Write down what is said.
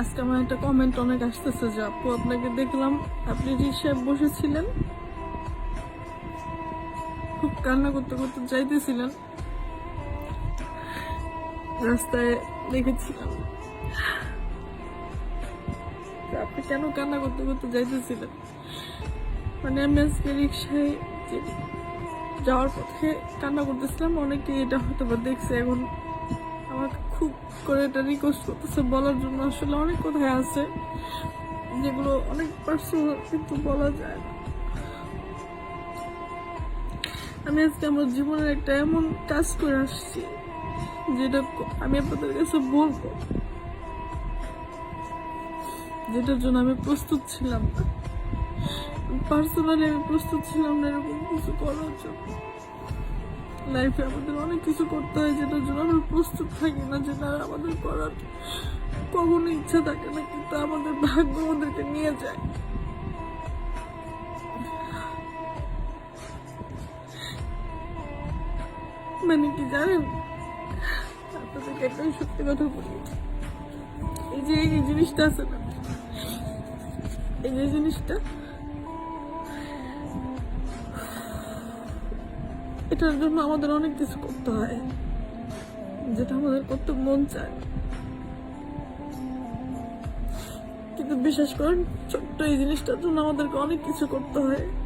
আজকে আমার একটা কমেন্ট অনেক আসতেছে যে আপু, আপনাকে দেখলাম আপনি রিক্সায় বসেছিলেন। খুব কান্না করতে করতে যাইতেছিলেন। রাস্তায় দেখেছিলাম। আপনি কেন কান্না করতে করতে যাইতেছিলেন? মানে আমি আজকে রিক্সায় যাওয়ার পথে কান্না করতেছিলাম অনেকে এটা হয়তো বা দেখছে। এখন করে এটা রিকোয়েস্ট করতেছে বলার জন্য। আসলে অনেক কথাই আছে, যেগুলো অনেক পার্সোনাল কিন্তু বলা যায় না। আমি আজকে আমার জীবনের একটা এমন কাজ করে আসছি, যেটা আমি আপনাদের কাছে বলব। যেটার জন্য আমি প্রস্তুত ছিলাম না। পার্সোনালি আমি প্রস্তুত ছিলাম না এরকম কিছু করার জন্য। লাইফে আমাদের অনেক কিছু করতে হয় যেটার জন্য আমরা প্রস্তুত থাকি না, যেটা আমাদের করার কখনো ইচ্ছা থাকে না, কিন্তু আমাদের ভাগ্য আমাদেরকে নিয়ে যায়। মানে কি জানেন? আপনাদেরকে একটাই সত্যি কথা বলি। এই যে এই জিনিসটা আছে না, এই যে জিনিসটা এটার জন্য আমাদের অনেক কিছু করতে হয়। যেটা আমাদের করতে মন চায়। কিন্তু বিশ্বাস করে ছোট্ট এই জিনিসটার জন্য আমাদেরকে অনেক কিছু করতে হয়।